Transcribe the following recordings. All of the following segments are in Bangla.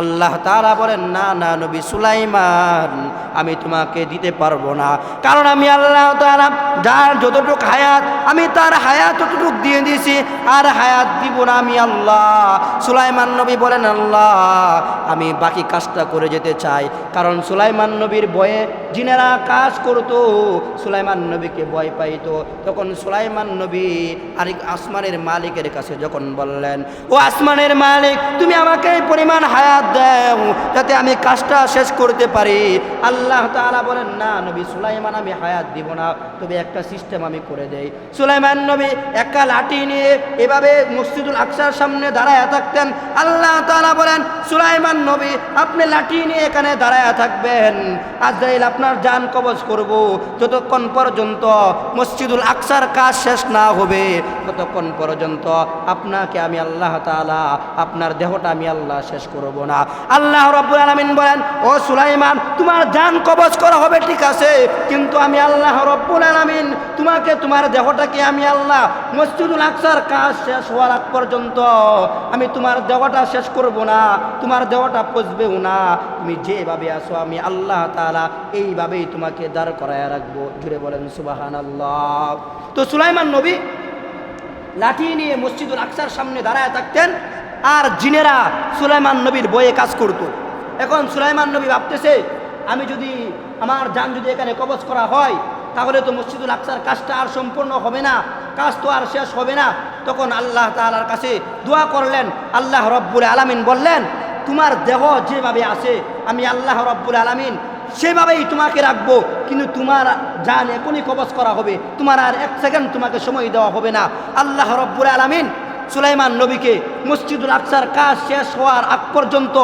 আল্লাহ তারা বলেন, না না, নবী সুলাইমান, আমি তোমাকে দিতে পারব না। কারণ আমি আল্লাহ তারা যার যতটুক হায়াত, আমি তার হায়াত ততটুক দিয়ে দিয়েছি, আর হায়াত দিব না আমি আল্লাহ। সুলাইমান নবী বলেন, আল্লাহ, আমি বাকি কাজটা করে যেতে চাই। কারণ সুলাইমান নবীর বয়ে জিনেরা কাজ করতো, সুলাইমান নবীকে ভয় পাইতো। তখন সুলাইমান নবী আর আসমানের মালিকের কাছে যখন বললেন, ও আসমানের মালিক, তুমি আমাকে এই পরিমাণ হায়াত দাও, যাতে আমি কাজটা শেষ করতে পারি। আল্লাহ তাআলা বলেন, না নবী, সুলাইমান আমি হায়াত দিব না, তবে একটা সিস্টেম আমি করে দেই। সুলাইমান নবী একটা লাঠি নিয়ে এভাবে মসজিদুল আকসার সামনে দাঁড়ায় থাকতেন। আল্লাহ তাআলা বলেন, সুলাইমান নবী, আপনি লাঠি নিয়ে এখানে দাঁড়ায় থাকবেন। আজরাইল, আপনার যান কবজ করব। যতক্ষণ পর্যন্ত মসজিদুল আকসার কাজ শেষ না হবে, ততক্ষণ পর্যন্ত আপনাকে আমি আল্লাহ তাআলা, আপনার দেহটা আমি আল্লাহ শেষ করব না। আল্লাহ রব্বুল আলামিন বলেন, ও সুলাইমান, তোমার যান কবজ করা হবে, ঠিক আছে, কিন্তু আমি আল্লাহ রব্বুল আলামিন, তোমাকে, তোমার দেহটাকে আমি আল্লাহ মসজিদুল আকসার কাজ শেষ হওয়ার আগ পর্যন্ত আমি তোমার দেহটা শেষ করব না, তোমার দেহটা পচবেও না। তুমি যেভাবে আসো আমি আল্লাহ তাআলা এইভাবেই তোমাকে দাঁড় করায় রাখব। জুড়ে বলেন সুবাহান আল্লাহ তো সুলাইমান নবী লাঠি নিয়ে মসজিদুল আকসার সামনে দাঁড়ায় থাকতেন। আর জিনেরা সুলাইমান নবীর বয়ে কাজ করত। এখন সুলাইমান নবী ভাবতেছে, আমি যদি আমার যান যদি এখানে কবজ করা হয়, তাহলে তো মসজিদুল আকসার কাজটা আর সম্পূর্ণ হবে না, কাজ তো আর শেষ হবে না। তখন আল্লাহ তাআলার কাছে দোয়া করলেন, আল্লাহ রব্বুল আলামিন বললেন, তোমার দেহ যেভাবে আছে, আমি আল্লাহ রব্বুল আলামিন সেভাবেই তোমাকে রাখব, কিন্তু তোমার জান এখনই কবজ করা হবে, তোমার আর এক সেকেন্ড তোমাকে সময় দেওয়া হবে না। আল্লাহ রব্বুল আলামিন সুলাইমান নবীকে মসজিদুল আকসার কাজ শেষ হওয়ার আগ পর্যন্ত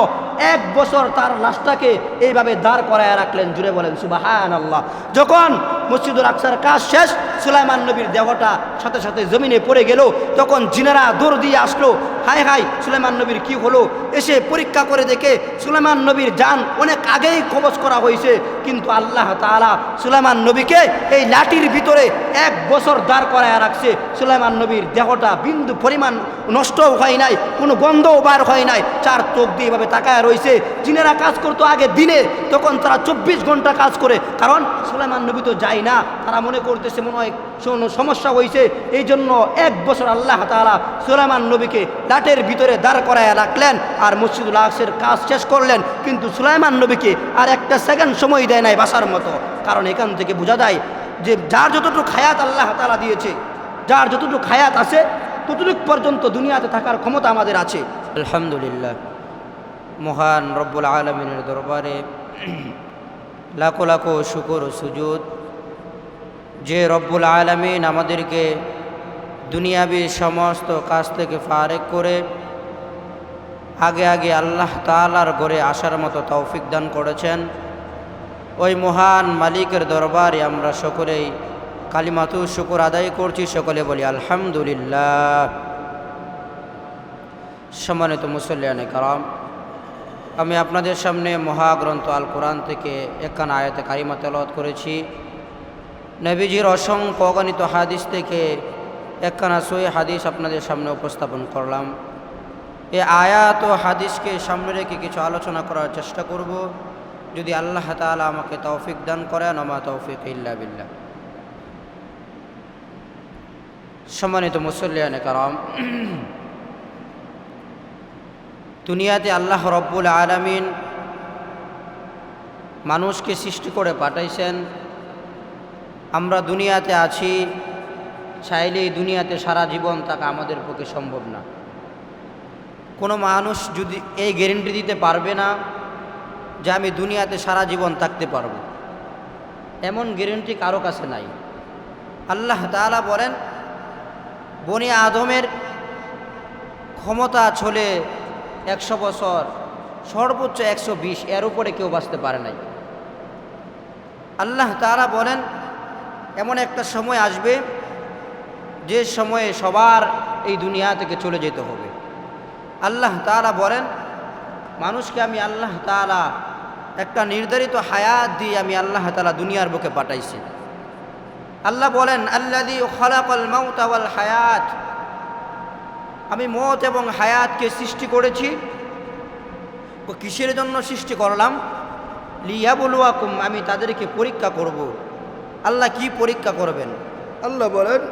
এক বছর তার লাশটাকে এইভাবে দাঁড় করায় রাখলেন। জুড়ে বলেন সুবাহান আল্লাহ যখন মসজিদুল আকসার কাজ শেষ, সুলাইমান নবীর দেহটা সাথে সাথে জমিনে পড়ে গেল। তখন জিনারা দৌড় দিয়ে আসলো, হাই হাই, সুলাইমান নবীর কি হলো? এসে পরীক্ষা করে দেখে সুলাইমান নবীর যান অনেক আগেই কবজ করা হয়েছে। কিন্তু আল্লাহ তাআলা সুলাইমান নবীকে এই লাঠির ভিতরে এক বছর দাঁড় করায় রাখছে। সুলাইমান নবীর দেহটা বিন্দু পরিমাণ নষ্টও হয় নাই, কোনো গন্ধও বার হয় নাই, চার চোখ দিয়ে এভাবে তাকায় রয়েছে। জিনেরা কাজ করতো আগে দিনে, তখন তারা চব্বিশ ঘণ্টা কাজ করে। কারণ সুলাইমান নবী তো যায় না। তারা মনে করতেছে মনে হয় সমস্যা হয়েছে এই জন্য এক বছর আল্লাহ তাআলা সুলাইমান নবীকে লাটের ভিতরে দাঁড় করায় রাখলেন আর মসজিদুল আকসের কাজ শেষ করলেন। কিন্তু সুলাইমান নবীকে আর একটা সেকেন্ড সময় দেয় নাই বাসার মতো। কারণ এখান থেকে বোঝা যায় যে যার যতটুকু খায়াত আল্লাহ তাআলা দিয়েছে, যার যতটুকু খায়াত আছে, ততটুক পর্যন্ত দুনিয়াতে থাকার ক্ষমতা আমাদের আছে। আলহামদুলিল্লাহ। মহান রব্বুল আলমিনের দরবারে লাখো লাখো শুকর সুজুদ। যে রব্বুল আলমিন আমাদেরকে দুনিয়াবি সমস্ত কাজ থেকে ফারেক করে, আগে আগে আল্লাহ তালার ঘরে আসার মতো তৌফিক দান করেছেন। ওই মহান মালিকের দরবারে আমরা সকলেই কালিমাতু শুকুর আদায় করছি, সকলে বলি আলহামদুলিল্লাহ। সম্মানিত মুসল্লিয়ানে কালাম আমি আপনাদের সামনে মহাগ্রন্থ আল কোরআন থেকে একখান আয়াতে কারিমা তেলত করেছি। নবীজির অসংখ্য অগণিত হাদিস থেকে একখানা সই হাদিস আপনাদের সামনে উপস্থাপন করলাম। এ আয়াত ও হাদিসকে সামনে রেখে কিছু আলোচনা করার চেষ্টা করব। যদি আল্লাহ তাআলা আমাকে তৌফিক দান করেন আমা তৌফিক ইল্লা বিল্লাহ। সম্মানিত মুসল্লিয়ানে কারাম, দুনিয়াতে আল্লাহ রব্বুল আলমিন মানুষকে সৃষ্টি করে পাঠাইছেন। আমরা দুনিয়াতে আছি, চাইলেই দুনিয়াতে সারা জীবন থাকা আমাদের পক্ষে সম্ভব না। কোনো মানুষ যদি এই গ্যারেন্টি দিতে পারবে না যে আমি দুনিয়াতে সারা জীবন থাকতে পারব। এমন গ্যারেন্টি কারও কাছে নাই। আল্লাহ তালা বলেন, বনি আদমের ক্ষমতা চলে একশো বছর, সর্বোচ্চ একশো বিশ, এর উপরে কেউ বাঁচতে পারে নাই। আল্লাহ তারা বলেন এমন একটা সময় আসবে যে সময়ে সবার এই দুনিয়া থেকে চলে যেতে হবে। আল্লাহ তালা বলেন, মানুষকে আমি আল্লাহ তালা একটা নির্ধারিত হায়াত দিয়ে আমি আল্লাহ তালা দুনিয়ার বুকে পাঠাইছি। আল্লাহ বলেন আল্লাদি খলাকল মাউতাওয়াল হায়াত। আমি মত এবং হায়াতকে সৃষ্টি করেছি। ও কিসের জন্য সৃষ্টি করলাম? লিয়া বলুয়াকুম আমি তাদেরকে পরীক্ষা করব। আল্লাহ কি পরীক্ষা করবেন? আল্লাহ বলেন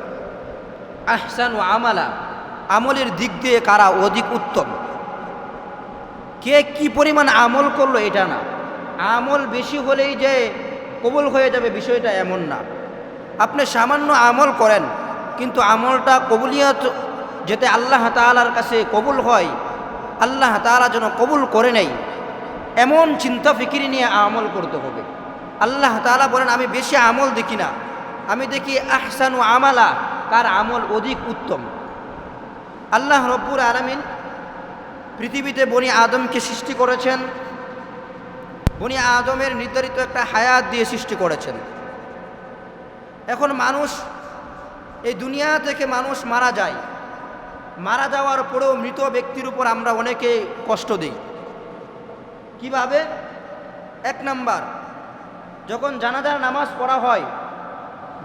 আহসান ও আমালা আমলের দিক দিয়ে কারা অধিক উত্তম? কে কি পরিমাণ আমল করল এটা না। আমল বেশি হলেই যে কবুল হয়ে যাবে বিষয়টা এমন না। আপনি সামান্য আমল করেন কিন্তু আমলটা কবুলিয়ত যেতে আল্লাহ তালার কাছে কবুল হয় আল্লাহ তালা যেন কবুল করে নেই এমন চিন্তা ফিকিরি নিয়ে আমল করতে হবে। আল্লাহ তালা বলেন, আমি বেশি আমল দেখি না। আমি দেখি আহসানু আমালা, তার আমল অধিক উত্তম। আল্লাহ রব্বুর আলমিন পৃথিবীতে বনি আদমকে সৃষ্টি করেছেন। বনি আদমের নির্ধারিত একটা হায়াত দিয়ে সৃষ্টি করেছেন। এখন মানুষ, এই দুনিয়া থেকে মানুষ মারা যায়। মারা যাওয়ার পরেও মৃত ব্যক্তির উপর আমরা অনেকে কষ্ট দিই। কীভাবে? এক নাম্বার যখন জানাজার নামাজ পড়া হয়,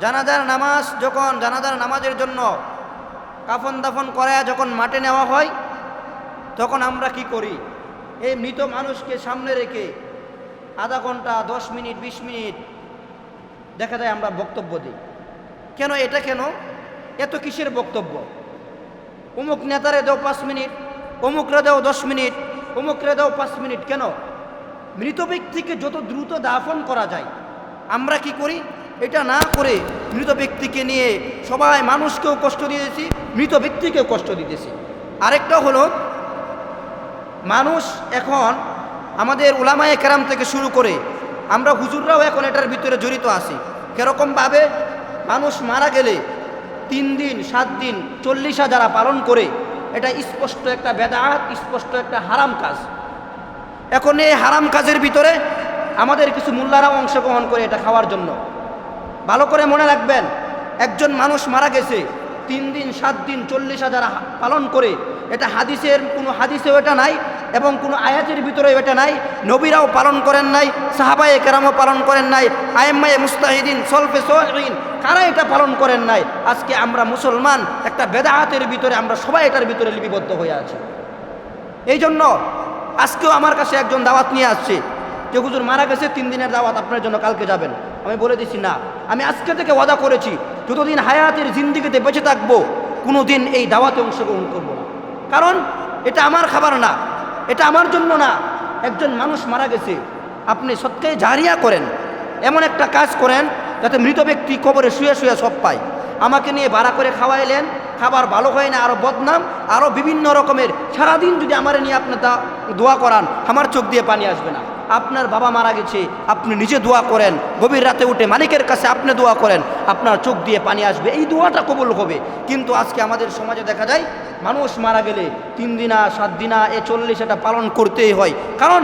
জানাজার নামাজ যখন জানাজার নামাজের জন্য কাফন দাফন করা যখন মাঠে নেওয়া হয়, তখন আমরা কি করি? এই মৃত মানুষকে সামনে রেখে আধা ঘণ্টা, দশ মিনিট, বিশ মিনিট দেখা যায় আমরা বক্তব্য দিই। কেন এটা কেন? এত কিসের বক্তব্য? অমুক নেতারে দাও পাঁচ মিনিট, অমুকরে দাও দশ মিনিট, অমুকরে দাও পাঁচ মিনিট, কেন? মৃত ব্যক্তিকে যত দ্রুত দাফন করা যায়, আমরা কি করি? এটা না করে মৃত ব্যক্তিকে নিয়ে সবাই মানুষকেও কষ্ট দিয়েছি, মৃত ব্যক্তিকেও কষ্ট দিতেছি। আরেকটা হলো, মানুষ এখন আমাদের ওলামায়ে কেরাম থেকে শুরু করে, আমরা হুজুররাও এখন এটার ভিতরে জড়িত আছি। কীরকমভাবে মানুষ মারা গেলে তিন দিন, সাত দিন, চল্লিশা যারা পালন করে, এটা স্পষ্ট একটা বেদাত, স্পষ্ট একটা হারাম কাজ। এখন এই হারাম কাজের ভিতরে আমাদের কিছু মোল্লারাও অংশগ্রহণ করে এটা খাওয়ার জন্য। ভালো করে মনে রাখবেন, একজন মানুষ মারা গেছে, তিন দিন, সাত দিন, চল্লিশ হাজার পালন করে, এটা হাদিসের, কোনো হাদিসেও এটা নাই এবং কোনো আয়াতের ভিতরেও এটা নাই, নবীরাও পালন করেন নাই, সাহাবায়ে কেরামও পালন করেন নাই আয়েম্মায়ে মুস্তাহিদিন, সলফে সোহিন কারা এটা পালন করেন নাই? আজকে আমরা মুসলমান, একটা বেদাহাতের ভিতরে আমরা সবাই এটার ভিতরে লিপিবদ্ধ হয়ে আছি। এই জন্য আজকেও আমার কাছে একজন দাওয়াত নিয়ে আসছে যে, হুজুর, মারা গেছে, তিন দিনের দাওয়াত আপনার জন্য কালকে যাবেন। আমি বলে দিচ্ছি না। আমি আজকে থেকে ওয়াদা করেছি, যতদিন হায়াতের জিন্দিগিতে বেঁচে থাকব কোনো দিন এই দাওয়াতে অংশগ্রহণ করব না। কারণ এটা আমার খাবার না, এটা আমার জন্য না। একজন মানুষ মারা গেছে, আপনি সত্যি জারিয়া করেন, এমন একটা কাজ করেন যাতে মৃত ব্যক্তি কবরে শুয়ে শুয়ে সব পায়। আমাকে নিয়ে ভাড়া করে খাওয়াইলেন খাবার ভালো হয় না আরও বদনাম আরও বিভিন্ন রকমের। সারাদিন যদি আমার নিয়ে আপনি তা দোয়া করান, আমার চোখ দিয়ে পানি আসবে না। আপনার বাবা মারা গেছে, আপনি নিজে দোয়া করেন। গভীর রাতে উঠে মালিকের কাছে আপনি দোয়া করেন, আপনার চোখ দিয়ে পানি আসবে। এই দোয়াটা কবল হবে। কিন্তু আজকে আমাদের সমাজে দেখা যায়, মানুষ মারা গেলে তিন দিনা, সাত দিনা, এ চল্লিশ এটা পালন করতেই হয়। কারণ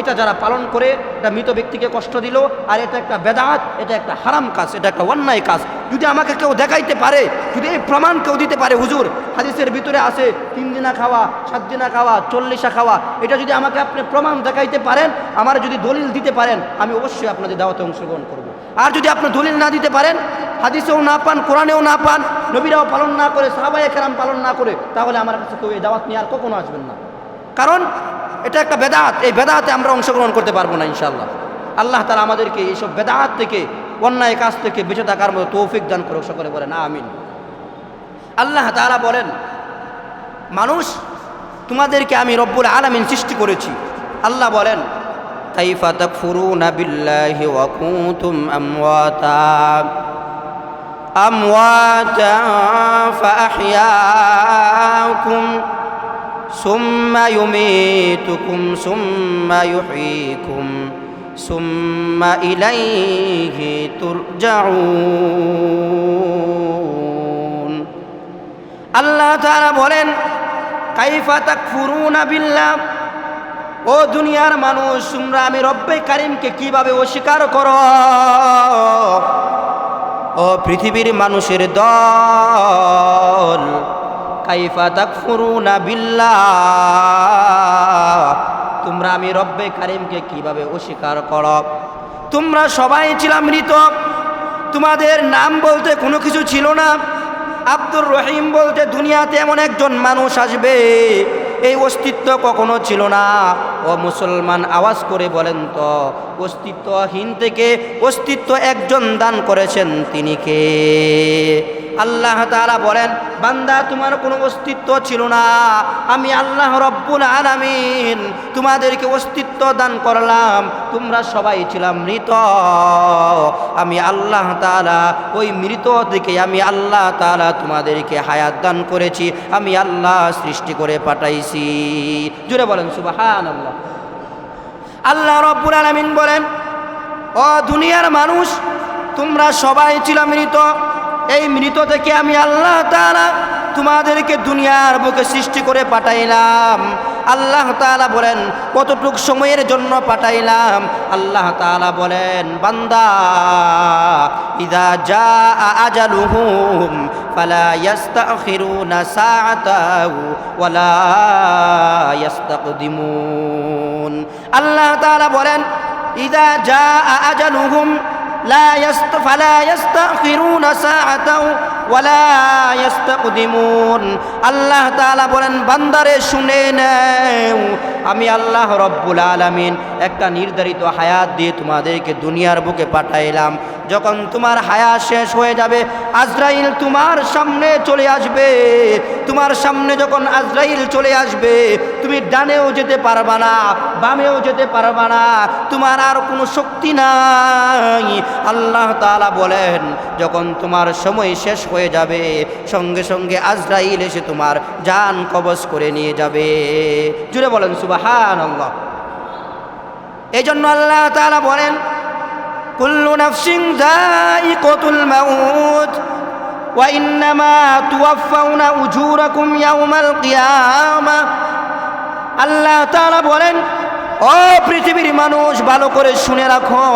এটা যারা পালন করে, এটা মৃত ব্যক্তিকে কষ্ট দিল, আর এটা একটা বেদাত, এটা একটা হারাম কাজ, এটা একটা অন্যায় কাজ। যদি আমাকে কেউ দেখাইতে পারে, যদি এই প্রমাণ কেউ দিতে পারে, হুজুর, হাদিসের ভিতরে আছে, তিন দিনা খাওয়া, সাত দিনা খাওয়া, চল্লিশা খাওয়া, এটা যদি আমাকে আপনি প্রমাণ দেখাইতে পারেন, আমার যদি দলিল দিতে পারেন, আমি অবশ্যই আপনাদের দাওয়াতে অংশগ্রহণ করব। আর যদি আপনি দলিল না দিতে পারেন, হাদিসেও না পান, কোরআনেও না পান, নবীরাও পালন না করে, সাহাবায়ে কেরাম পালন না করে, তাহলে আমার কাছে কেউ এই দাওয়াত নিয়ে আর কখনো আসবেন না। কারণ এটা একটা বেদাত, এই বেদাতে আমরা অংশগ্রহণ করতে পারব না ইনশাল্লাহ আল্লাহ তালা আমাদেরকে এইসব বেদাত থেকে, অন্যায় কাজ থেকে বেঁচে থাকার মতো তৌফিক দান করে সকলে বলেন, আমিন। আল্লাহ তালা বলেন, মানুষ, তোমাদেরকে আমি রব্বুল আলামিন সৃষ্টি করেছি। আল্লাহ বলেন, কাইফা ওয়া আমওয়াতা। আমওয়াতা ثم يميتكم ثم يحييكم ثم إليه ترجعون আল্লাহ তাআলা বলেন কাইফা তাকফুরুনা বিল্লাহ ও দুনিয়ার মানুষ তোমরা আমি রব্বে কারিমকে কিভাবে অস্বীকার করো ও পৃথিবীর মানুষের দল তোমরা আমি রব্বে কারিমকে কীভাবে অস্বীকার কর? তোমরা সবাই ছিলাম মৃত। তোমাদের নাম বলতে কোনো কিছু ছিল না। আব্দুর রহিম বলতে দুনিয়াতে এমন একজন মানুষ আসবে। এই অস্তিত্ব কখনো ছিল না। ও মুসলমান আওয়াজ করে বলেন তো, অস্তিত্বহীন থেকে অস্তিত্ব একজন দান করেছেন তিনি কে? আল্লাহ তারা বলেন, বান্দা, তোমার কোনো অস্তিত্ব ছিল না। আমি আল্লাহ রব্বুল আলামিন তোমাদেরকে অস্তিত্ব দান করলাম, তোমরা সবাই ছিলাম মৃত। আমি আল্লাহ তাআলা, ওই মৃত থেকে আমি আল্লাহ তাআলা তোমাদেরকে হায়াত দান করেছি, আমি আল্লাহ সৃষ্টি করে পাঠাইছি। জুড়ে বলেন, সুবহানাল্লাহ। আল্লাহ আল্লাহ রব্বুল আলামিন বলেন, ও দুনিয়ার মানুষ, তোমরা সবাই ছিল মৃত। এই মৃত থেকে আমি আল্লাহ তাআলা তোমাদেরকে দুনিয়ার বুকে সৃষ্টি করে পাঠাইলাম আল্লাহ তাআলা বলেন কতটুক সময়ের জন্য পাঠাইলাম আল্লাহ তাআলা বলেন বান্দা ইদা জা আজালুহুম ফালা ইয়াস্তাখিরুনা সাআতাও ওয়ালা ইয়াস্তাকদিমুন আল্লাহ তাআলা বলেন ইদা জা আজালুহুম لا يست فلا يستأخرون ساعة ولا يستقدمون আল্লাহ তাআলা বলেন, বান্দারে শুনে নেও, আমি আল্লাহ রব্বুল আলমিন একটা নির্ধারিত হায়াত দিয়ে তোমাদেরকে দুনিয়ার বুকে পাঠাইলাম। যখন তোমার হায়া শেষ হয়ে যাবে, আজরাইল তোমার সামনে চলে আসবে। তোমার সামনে যখন আজরাইল চলে আসবে, তুমি ডানেও যেতে পারবা না, বামেও যেতে পারবা না, তোমার আর কোনো শক্তি নাই। আল্লাহ তাআলা বলেন, যখন তোমার সময় শেষ হয়ে যাবে, সঙ্গে সঙ্গে আজরাইল এসে তোমার জান কবজ করে নিয়ে যাবে। জুড়ে বলেন সুবাহান এই জন্য আল্লাহ তাআলা বলেন নাফসিং যায়িকাতুল মাউত, ওয়া ইন্নামা তুওয়াফাউনা উজুরাকুম ইয়াউমাল কিয়ামা। আল্লাহ তাআলা বলেন, ও পৃথিবীর মানুষ, ভালো করে শুনে রাখো।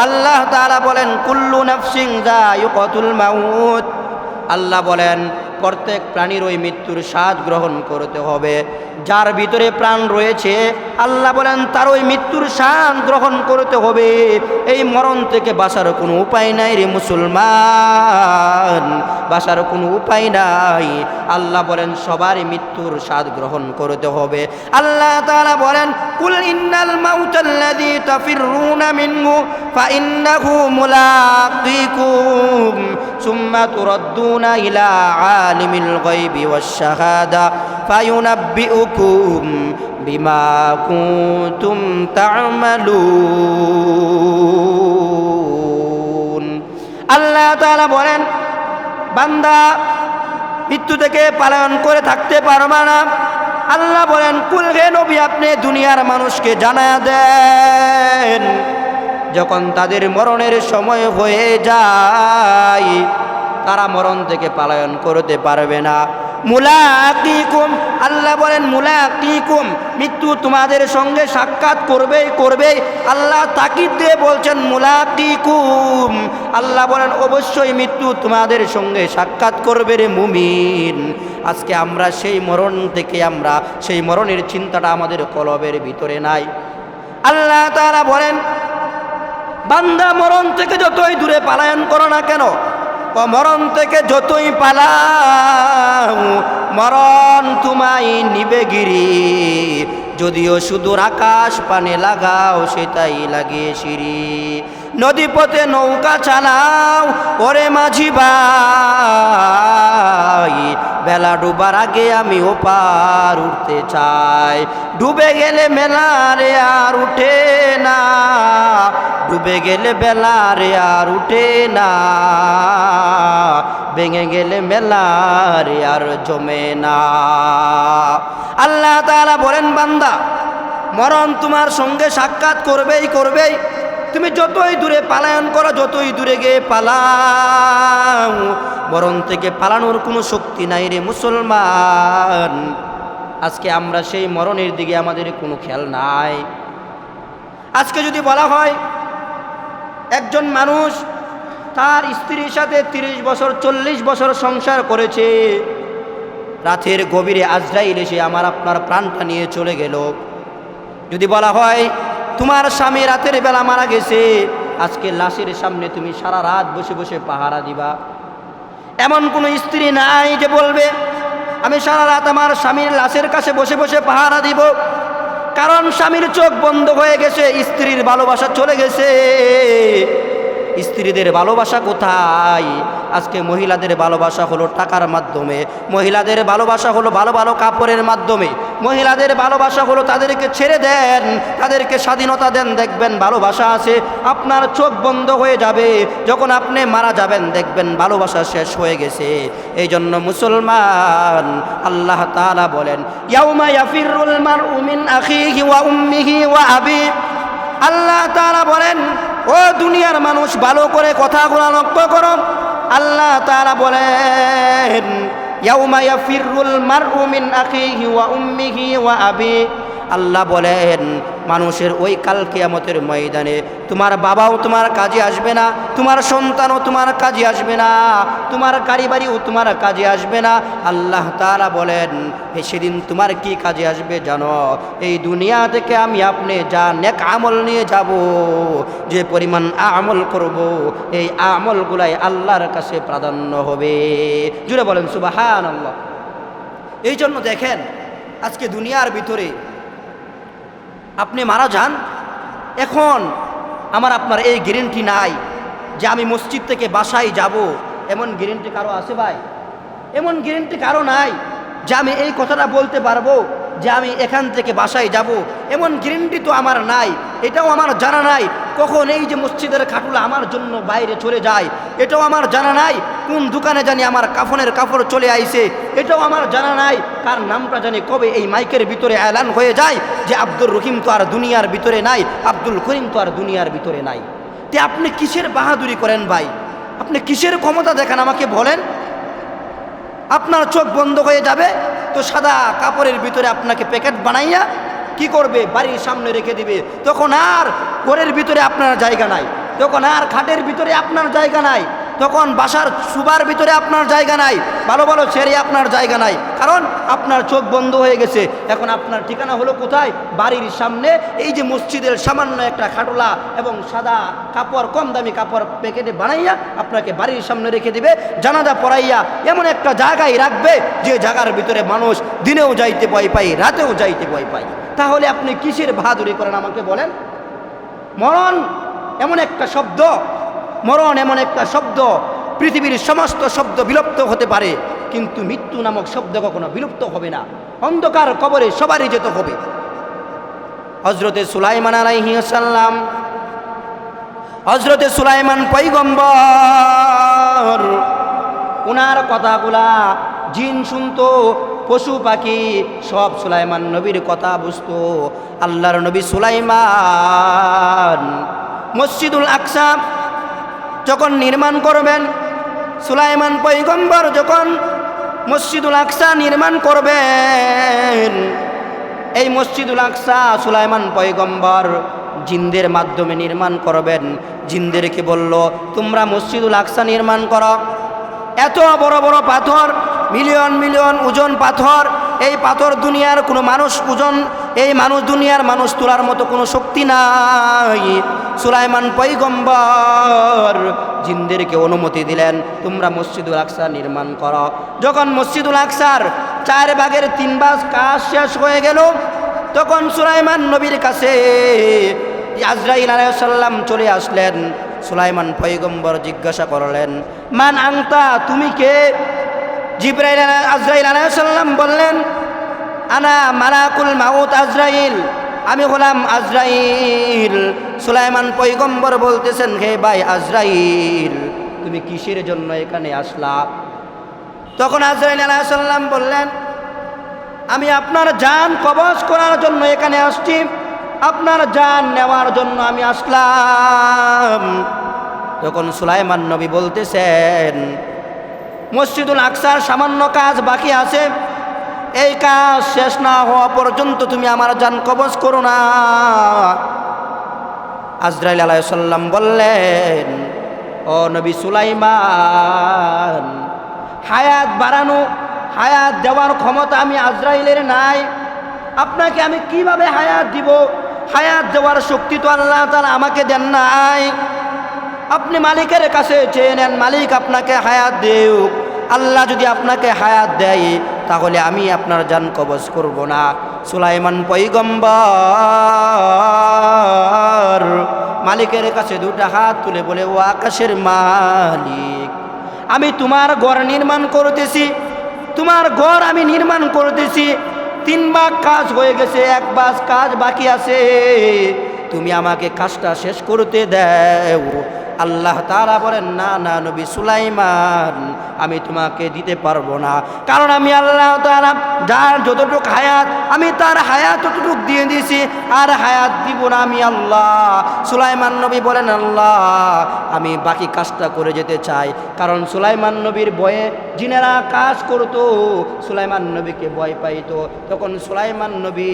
আল্লাহ তাআলা বলেন, কুল্লু নাফসিং যায়িকাতুল মাউত। আল্লাহ বলেন প্রত্যেক প্রাণীর ওই মৃত্যুর স্বাদ গ্রহণ করতে হবে। যার ভিতরে প্রাণ রয়েছে, আল্লাহ বলেন, তার ওই মৃত্যুর স্বাদ গ্রহণ করতে হবে। এই মরণ থেকে বাঁচার কোনো উপায় নাই রে মুসলমান। বাঁচার কোনো উপায় নাই। আল্লাহ বলেন, সবারই মৃত্যুর স্বাদ গ্রহণ করতে হবে। আল্লাহ তাআলা বলেন, কুল ইন্নাল মাউতাল্লাযী তাফিরুনা মিনহু ফাইন্নাহু মুলাকিকুম, সুম্মা তুরাদ্দুনা ইলা গায়বি ওয়াশ শাহাদা ফায়ুনাব্বিউকুম বিমা কুনতুম তা'মালুন। আল্লাহ তাআলা বলেন, বান্দা মৃত্যু থেকে পালন করে থাকতে পারবা না। আল্লাহ বলেন, কুল হে নবী, আপনি দুনিয়ার মানুষকে জানা দেন। যখন তাদের মরণের সময় হয়ে যায় তারা মরণ থেকে পালায়ন করতে পারবে না। মুলাকিকুম, আল্লাহ বলেন, মুলাকিকুম, মৃত্যু তোমাদের সঙ্গে সাক্ষাৎ করবেই করবেই। আল্লাহ তাকিদ দিয়ে বলছেন, মুলাকিকুম। আল্লাহ বলেন, অবশ্যই মৃত্যু তোমাদের সঙ্গে সাক্ষাৎ করবে রে মুমিন। আজকে আমরা সেই মরণ থেকে আমরা, সেই মরণের চিন্তাটা আমাদের কলবের ভিতরে নাই। আল্লাহ তারা বলেন, বান্দা মরণ থেকে যতই দূরে পালায়ন করো না কেন মরণ থেকে যতই পালাও, মরণ তোমায় নিবে গিরি। যদিও সুদূর আকাশ পানে লাগাও, সেটাই লাগে সিঁড়ি। নদী পথে নৌকা চালাও, ওরে মাঝি ভাই। বেলা ডুবার আগে আমি ওপার উঠতে চাই। ডুবে গেলে মেলারে আর উঠে না। ডুবে গেলে বেলারে আর উঠে না। ভেঙে গেলে মেলারে আর জমে না। আল্লাহ তাআলা বলেন, বান্দা, মরণ তোমার সঙ্গে সাক্ষাৎ করবেই করবেই। তুমি যতই দূরে পালায়ন করো, যতই দূরে গিয়ে পালাও মরণ থেকে পালানোর কোনো শক্তি নাই রে মুসলমান। আজকে আমরা সেই মরণের দিকে আমাদের কোনো খেয়াল নাই। আজকে যদি বলা হয়, একজন মানুষ তার স্ত্রীর সাথে তিরিশ বছর, চল্লিশ বছর সংসার করেছে, রাতের গভীরে আজরাইল এসে আমার আপনার প্রাণটা নিয়ে চলে গেল। যদি বলা হয় তোমার স্বামী রাতের বেলা মারা গেছে। আজকে লাশের সামনে তুমি সারা রাত বসে বসে পাহারা দিবা। এমন কোনো স্ত্রী নাই যে বলবে, আমি সারা রাত আমার স্বামীর লাশের কাছে বসে বসে পাহারা দিব। কারণ স্বামীর চোখ বন্ধ হয়ে গেছে, স্ত্রীর ভালোবাসা চলে গেছে। স্ত্রীদের ভালোবাসা কোথায়? আজকে মহিলাদের ভালোবাসা হলো টাকার মাধ্যমে। মহিলাদের ভালোবাসা হলো ভালো ভালো কাপড়ের মাধ্যমে। মহিলাদের ভালোবাসা হলো তাদেরকে ছেড়ে দেন, তাদেরকে স্বাধীনতা দেন। দেখবেন ভালোবাসা আছে, আপনার চোখ বন্ধ হয়ে যাবে। যখন আপনি মারা যাবেন, দেখবেন ভালোবাসা শেষ হয়ে গেছে। এই জন্য মুসলমান, আল্লাহ তাআলা বলেন মিন আখিহি ওয়া আল্লাহ তাআলা বলেন, ও দুনিয়ার মানুষ, ভালো করে কথাগুলো লক্ষ্য করো। আল্লাহ তারা বলেন ইয়াউমা ইয়াফিরুল মারউ মিন আখিহি ওয়া উম্মিহি ওয়া আবি আল্লাহ বলেন, মানুষের ওই কাল কিয়ামতের ময়দানে তোমার বাবাও তোমার কাজে আসবে না, তোমার সন্তানও তোমার কাজে আসবে না, তোমার গাড়ি বাড়িও তোমার কাজে আসবে না। আল্লাহ তারা বলেন, "এ সেদিন তোমার কি কাজে আসবে জানো? এই দুনিয়া থেকে আমি আপনি যা নেক আমল নিয়ে যাব, যে পরিমাণ আমল করব, এই আমলগুলাই আল্লাহর কাছে প্রাধান্য হবে। জুড়ে বলেন সুবাহান আল্লাহ এই জন্য দেখেন, আজকে দুনিয়ার ভিতরে আপনি মারা যান, এখন আমার আপনার এই গ্যারেন্টি নাই যে আমি মসজিদ থেকে বাসায় যাব। এমন গ্যারেন্টি কারও আছে ভাই? এমন গ্যারেন্টি কারও নাই যে আমি এই কথাটা বলতে পারব? যে আমি এখান থেকে বাসায় যাব, এমন গ্যারেন্টি তো আমার নাই, এটাও আমার জানা নাই। কখন এই যে মসজিদের খাটুলা আমার জন্য বাইরে চলে যায়, এটাও আমার জানা নাই। কোন দোকানে জানি আমার কাফনের কাপড় চলে আইছে, এটাও আমার জানা নাই। কার নামটা জানি কবে এই মাইকের ভিতরে এলান হয়ে যায় যে আব্দুর রহিম তো আর দুনিয়ার ভিতরে নাই, আব্দুল করিম তো আর দুনিয়ার ভিতরে নাই। তে আপনি কিসের বাহাদুরি করেন ভাই? আপনি কিসের ক্ষমতা দেখান আমাকে বলেন? আপনার চোখ বন্ধ হয়ে যাবে, তো সাদা কাপড়ের ভিতরে আপনাকে প্যাকেট বানাইয়া কি করবে? বাড়ির সামনে রেখে দিবে। তখন আর ঘরের ভিতরে আপনার জায়গা নাই। তখন আর খাটের ভিতরে আপনার জায়গা নাই। তখন বাসার সুবার ভিতরে আপনার জায়গা নাই, ভালো ভালো ছেড়ে আপনার জায়গা নাই। কারণ আপনার চোখ বন্ধ হয়ে গেছে। এখন আপনার ঠিকানা হলো কোথায়? বাড়ির সামনে, এই যে মসজিদের সামান্য একটা খাটোলা এবং সাদা কাপড়, কম দামি কাপড় প্যাকেটে বানাইয়া আপনাকে বাড়ির সামনে রেখে দিবে, জানাজা পড়াইয়া এমন একটা জায়গায় রাখবে যে জায়গার ভিতরে মানুষ দিনেও যাইতে ভয় পাই রাতেও যাইতে ভয় পাই তাহলে আপনি কিসের বাহাদুরি করেন আমাকে বলেন? মরণ এমন একটা শব্দ মরণ এমন একটা শব্দ, পৃথিবীর সমস্ত শব্দ বিলুপ্ত হতে পারে, কিন্তু মৃত্যু নামক শব্দ কখনো বিলুপ্ত হবে না। অন্ধকার কবরে সবারই যেতে হবে। হজরতে সুলাইমান আলাইহিসাল্লাম হজরতে সুলাইমান পৈগম্বর উনার কথাগুলা জিন শুনতো পশু, পাখি, সব সুলাইমান নবীর কথা বুঝতো। আল্লাহর নবী সুলাইমান। মসজিদুল আকসা যখন নির্মাণ করবেন, সুলাইমান পৈগম্বর যখন মসজিদুল আকসা নির্মাণ করবেন, এই মসজিদুল আকসা সুলাইমান পৈগম্বর জিন্দের মাধ্যমে নির্মাণ করবেন। জিন্দেরকে বলল, তোমরা মসজিদুল আকসা নির্মাণ করো। এত বড় বড় পাথর, মিলিয়ন মিলিয়ন ওজন পাথর, এই পাথর দুনিয়ার কোনো মানুষ ওজন এই মানুষ দুনিয়ার মানুষ তোলার মতো কোনো শক্তি নাই। সুলাইমান পৈগম্বর জিন্দেরকে অনুমতি দিলেন, তোমরা মসজিদুল আকসা নির্মাণ করো। যখন মসজিদুল আকসার চার ভাগের তিন ভাগ কাজ শেষ হয়ে গেল, তখন সুলাইমান নবীর কাছে আজরাইল আলাইসাল্লাম চলে আসলেন। সুলাইমান পৈগম্বর জিজ্ঞাসা করলেন, মান আংতা তুমি কে? জিব্রাইল আজরাইল আলাইসাল্লাম বললেন আনা মালাকুল মাউত আজরাইল। আমি হলাম আজরাইল। সুলাইমান পৈগম্বর বলতেছেন, হে ভাই আজরাইল, তুমি কিসের জন্য এখানে আসলা? তখন আজরাইল আলাইসাল্লাম বললেন, আমি আপনার জান কবজ করার জন্য এখানে আসছি। আপনার জান নেওয়ার জন্য আমি আসলাম। তখন সুলাইমান নবী বলতেছেন, মসজিদুল আকসার সামান্য কাজ বাকি আছে। এই কাজ শেষ না হওয়া পর্যন্ত তুমি আমার জান কবজ করো না। আজরাইল আলাইসাল্লাম বললেন, ও নবী সুলাইমান, হায়াত বাড়ানো, হায়াত দেওয়ার ক্ষমতা আমি আজরাইলের নাই। আপনাকে আমি কীভাবে হায়াত দিব? হায়াত দেওয়ার শক্তি তো আল্লাহ তালা আমাকে দেন নাই। আপনি মালিকের কাছে চেয়ে নেন, মালিক আপনাকে হায়াত দেউক। আল্লাহ যদি আপনাকে হায়াত দেয় তাহলে আমি আপনার জান কবজ করব না। সুলাইমান পৈগম্বর মালিকের কাছে দুটা হাত তুলে বলে, ও আকাশের মালিক, আমি তোমার ঘর নির্মাণ করতেছি, তোমার ঘর আমি নির্মাণ করতেছি। তিন ভাগ কাজ হয়ে গেছে, এক বাস কাজ বাকি আছে। তুমি আমাকে কাজটা শেষ করতে দাও। আল্লাহ তারা বলেন, না না, নবী সুলাইমান, আমি তোমাকে দিতে পারব না। কারণ আমি আল্লাহ তারা যার যতটুক হায়াত, আমি তার হায়াত ততটুক দিয়ে দিয়েছি, আর হায়াত দিব না আমি আল্লাহ। সুলাইমান নবী বলেন, আল্লাহ, আমি বাকি কাজটা করে যেতে চাই। কারণ সুলাইমান নবীর বয়ে জিনেরা কাজ করতো, সুলাইমান নবীকে ভয় পাইতো। তখন সুলাইমান নবী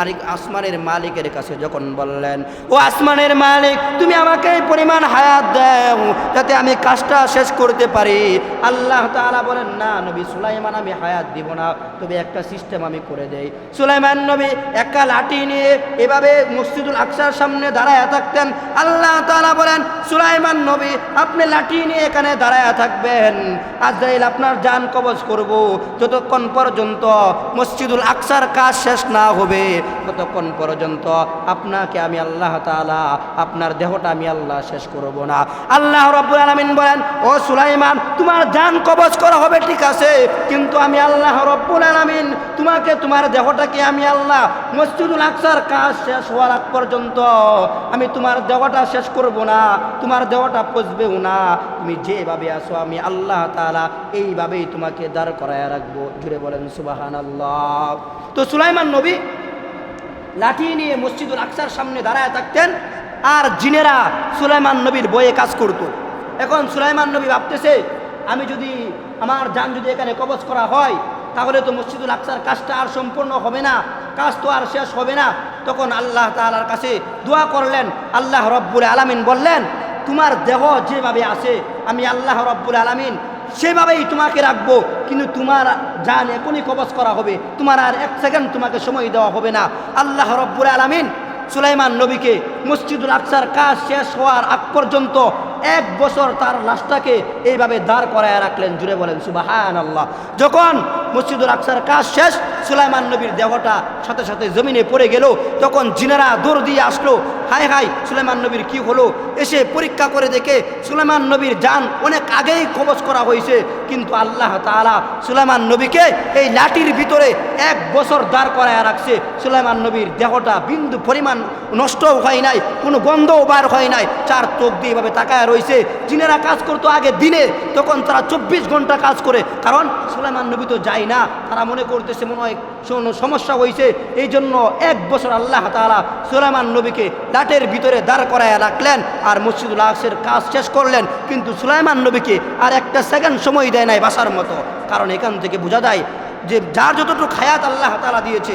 আর আসমানের মালিকের কাছে যখন বললেন, ও আসমানের মালিক, তুমি আমাকে পরিমাণ হায়াত দাও যাতে আমি কাজটা শেষ করতে পারি। আল্লাহ তাআলা বলেন, না নবী, সুলাইমান আমি হায়াত দিব না। তবে একটা সিস্টেম আমি করে দেই। সুলাইমান নবী একটা লাঠি নিয়ে এভাবে মসজিদুল আকসার সামনে দাঁড়ায় থাকতেন। আল্লাহ তাআলা বলেন, সুলাইমান নবী, আপনি লাঠি নিয়ে এখানে দাঁড়ায় থাকবেন। আজরাইল, আপনার যান কবজ করব। যতক্ষণ পর্যন্ত মসজিদুল আকসার কাজ শেষ না হবে, ততক্ষণ পর্যন্ত আপনাকে আমি আল্লাহ তাআলা, আপনার দেহটা আমি আল্লাহ শেষ করব না। আল্লাহ রব্বুল আলামিন বলেন, ও সুলাইমান, তোমার যান কবচ করা হবে, ঠিক আছে, কিন্তু আমি আল্লাহ রব্বুল আলামিন, তোমাকে, তোমার দেহটাকে আমি আল্লাহ মসজিদুল আকসার কাজ শেষ হওয়ার আগ পর্যন্ত আমি তোমার দেহটা শেষ করব না, তোমার দেহটা পচবেও না। তুমি যেভাবে আসো আমি আল্লাহ তাআলা এইভাবেই তোমাকে দাঁড় করায় রাখব। জুড়ে বলেন সুবাহান আল্লাহ তো সুলাইমান নবী লাঠি নিয়ে মসজিদুল আকসার সামনে দাঁড়ায় থাকতেন। আর জিনেরা সুলাইমান নবীর বয়ে কাজ করত। এখন সুলাইমান নবী ভাবতেছে, আমি যদি আমার যান যদি এখানে কবজ করা হয়, তাহলে তো মসজিদুল আকসার কাজটা আর সম্পূর্ণ হবে না, কাজ তো আর শেষ হবে না তখন আল্লাহ তালার কাছে দোয়া করলেন, আল্লাহ রব্বুল আলামিন বললেন, তোমার দেহ যেভাবে আছে, আমি আল্লাহ রব্বুল আলামিন সেভাবেই তোমাকে রাখব, কিন্তু তোমার জান এখনই কবজ করা হবে, তোমার আর এক সেকেন্ড তোমাকে সময় দেওয়া হবে না আল্লাহ রব্বুল আলামিন সুলাইমান নবীকে মসজিদুল আকসার কাজ শেষ হওয়ার আগ পর্যন্ত এক বছর তার লাশটাকে এইভাবে দাঁড় করায় রাখলেন। জুড়ে বলেন সুবাহান আল্লাহ যখন মসজিদুল আকসার কাজ শেষ, সুলাইমান নবীর দেহটা সাথে সাথে জমিনে পড়ে গেল। তখন জিনারা দৌড় দিয়ে আসলো, হাই হাই, সুলাইমান নবীর কি হলো? এসে পরীক্ষা করে দেখে সুলাইমান নবীর যান অনেক আগেই কবজ করা হয়েছে। কিন্তু আল্লাহ তাআলা সুলাইমান নবীকে এই লাঠির ভিতরে এক বছর দাঁড় করায় রাখছে। সুলাইমান নবীর দেহটা বিন্দু পরিমাণ নষ্টও হয় নাই, কোনো গন্ধও বার হয় নাই। চার চোখ দিয়ে এভাবে তাকায় রয়েছে। জিনেরা কাজ করতো আগে দিনে, তখন তারা চব্বিশ ঘণ্টা কাজ করে। কারণ সুলাইমান নবী তো যায় না, তারা মনে করতেছে, মনে হয় সমস্যা হয়েছে। এই জন্য এক বছর আল্লাহ তাআলা সুলাইমান নবীকে লাটের ভিতরে দাঁড় করায় রাখলেন আর মসজিদুল আকসের কাজ শেষ করলেন। কিন্তু সুলাইমান নবীকে আর একটা সেকেন্ড সময় দেয় নাই বাসার মতো। কারণ এখান থেকে বোঝা যায় যে যার যতটুকু খায়াত আল্লাহ তালা দিয়েছে,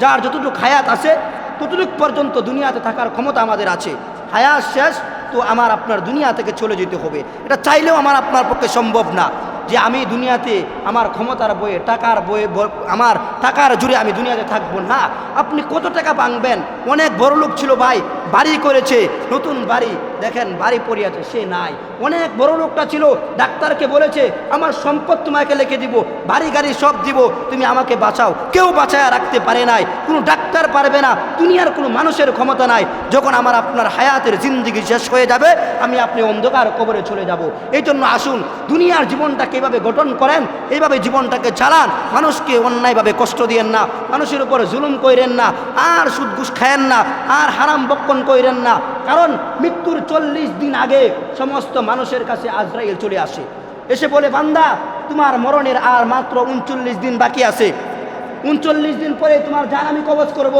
যার যতটুকু খায়াত আছে, ততটুক পর্যন্ত দুনিয়াতে থাকার ক্ষমতা আমাদের আছে। হায়াত শেষ, তো আমার আপনার দুনিয়া থেকে চলে যেতে হবে। এটা চাইলেও আমার আপনার পক্ষে সম্ভব না। যে আমি দুনিয়াতে আমার ক্ষমতার বয়ে টাকার বয়ে আমার টাকার জুড়ে আমি দুনিয়াতে থাকব না। আপনি কত টাকা ভাঙবেন? অনেক বড় লোক ছিল ভাই, বাড়ি করেছে, নতুন বাড়ি। দেখেন, বাড়ি পড়ে আছে, সে নাই। অনেক বড় লোকটা ছিল, ডাক্তারকে বলেছে, আমার সম্পদ তোমাকে লিখে দিব, বাড়ি গাড়ি সব দিব, তুমি আমাকে বাঁচাও। কেউ বাঁচায় রাখতে পারে নাই। কোনো ডাক্তার পারবে না। দুনিয়ার কোনো মানুষের ক্ষমতা নাই। যখন আমার আপনার হায়াতের জিন্দগি শেষ হয়ে যাবে, আমি আপনি অন্ধকার কবরে চলে যাব। এই জন্য আসুন, দুনিয়ার জীবনটাকে এইভাবে গঠন করেন, এইভাবে জীবনটাকে চালান। মানুষকে অন্যায়ভাবে কষ্ট দিয়েন না, মানুষের উপর জুলুম কইরেন না, আর সুদ ঘুষ খায়েন না, আর হারাম বক্ষণ কইরেন না। কারণ মৃত্যুর চল্লিশ দিন আগে সমস্ত মানুষের কাছে আজরাইল চলে আসে। এসে বলে, বান্দা, তোমার মরণের আর মাত্র উনচল্লিশ দিন বাকি আছে। উনচল্লিশ দিন পরে তোমার জান আমি কবজ করব।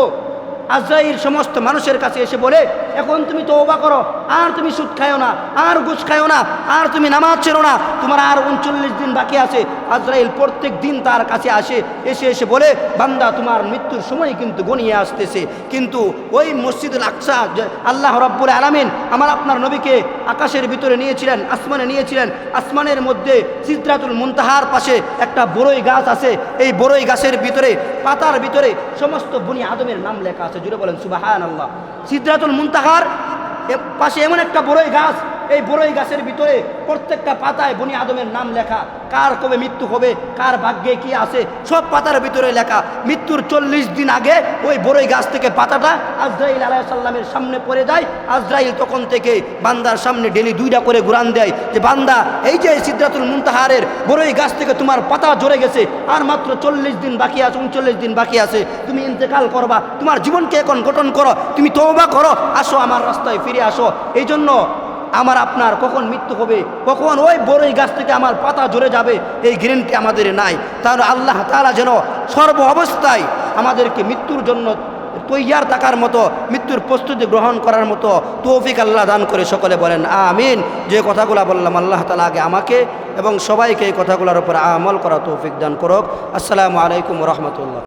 আজরাইল সমস্ত মানুষের কাছে এসে বলে এখন তুমি তওবা করো, আর তুমি সুদ খায়ও না, আর ঘুষ খায়ও না, আর তুমি নামাজ ছেড়ো না, তোমার আর উনচল্লিশ দিন বাকি আছে। আজরাইল প্রত্যেক দিন তার কাছে আসে, এসে এসে বলে, বান্দা, তোমার মৃত্যুর সময় কিন্তু গনিয়ে আসতেছে। কিন্তু ওই মসজিদুল আকসা, যে আল্লাহ রব্বুল আলামিন আমার আপনার নবীকে আকাশের ভিতরে নিয়েছিলেন, আসমানে নিয়েছিলেন, আসমানের মধ্যে সিদ্রাতুল মুনতাহার পাশে একটা বড়ই গাছ আছে, এই বড়ই গাছের ভিতরে, পাতার ভিতরে সমস্ত বনি আদমের নাম লেখা আছে। জুড়ে বলেন সুবাহান আল্লাহ সিদ্রাতুল মুনতাহার এ- পাশে এমন একটা বড়ই গাছ এই বড়ই গাছের ভিতরে প্রত্যেকটা পাতায় বনি আদমের নাম লেখা। কার কবে মৃত্যু হবে, কার ভাগ্যে কি আছে, সব পাতার ভিতরে লেখা। মৃত্যুর চল্লিশ দিন আগে ওই বড়ই গাছ থেকে পাতাটা আজরাইল আলাইসাল্লামের সামনে পড়ে যায়। আজরাইল তখন থেকে বান্দার সামনে ডেলি দুইটা করে ঘুরান দেয় যে, বান্দা, এই যে সিদ্ধাতুল মুনতাহারের বড়ই গাছ থেকে তোমার পাতা জড়ে গেছে, আর মাত্র চল্লিশ দিন বাকি আছে, উনচল্লিশ দিন বাকি আছে। তুমি ইন্তেকাল করবা, তোমার জীবনকে এখন গঠন করো, তুমি তওবা করো, আসো আমার রাস্তায় ফিরে আসো। এই জন্য আমার আপনার কখন মৃত্যু হবে? কখন ওই বড়ই গাছ থেকে আমার পাতা জড়ে যাবে? এই গ্যারেন্টি আমাদের নাই। তার আল্লাহ তাআলা যেন সর্ব অবস্থায় আমাদেরকে মৃত্যুর জন্য তৈয়ার থাকার মতো, মৃত্যুর প্রস্তুতি গ্রহণ করার মতো তৌফিক আল্লাহ দান করে সকলে বলেন, আমিন। যে কথাগুলো বললাম, আল্লাহ তালা আগে আমাকে এবং সবাইকে এই কথাগুলোর উপর আমল করা তৌফিক দান করুক। আসসালামু আলাইকুম রহমতুল্লাহ।